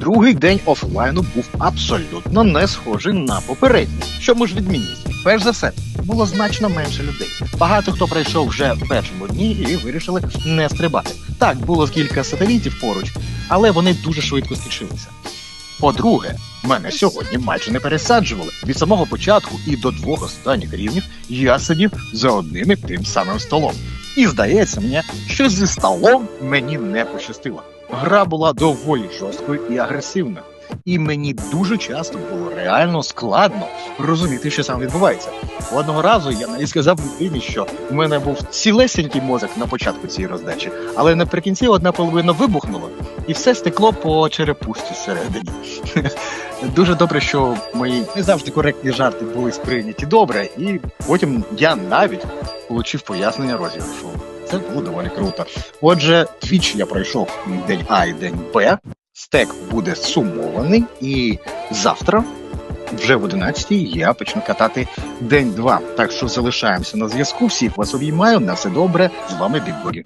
Другий день офлайну був абсолютно не схожий на попередній. Чому ж відмінність? Перш за все, було значно менше людей. Багато хто прийшов вже в першому дні і вирішили не стрибати. Так, було кілька сателітів поруч, але вони дуже швидко скінчилися. По-друге, мене сьогодні майже не пересаджували. Від самого початку і до двох останніх рівнів я сидів за одним і тим самим столом. І здається мені, що зі столом мені не пощастило. Гра була доволі жорсткою і агресивною. І мені дуже часто було реально складно розуміти, що саме відбувається. Одного разу я навіть сказав людині, що в мене був цілесенький мозок на початку цієї роздачі, але наприкінці одна половина вибухнула, і все стекло по черепушці всередині. Дуже добре, що мої не завжди коректні жарти були сприйняті добре, і потім я навіть отримав пояснення розіграшу. Це було доволі круто. Отже, твіч я пройшов день А і день Б. Стек буде сумований, і завтра, вже в 11 я почну катати день 2. Так що залишаємося на зв'язку. Всіх вас обіймаю. На все добре. З вами Бікборі.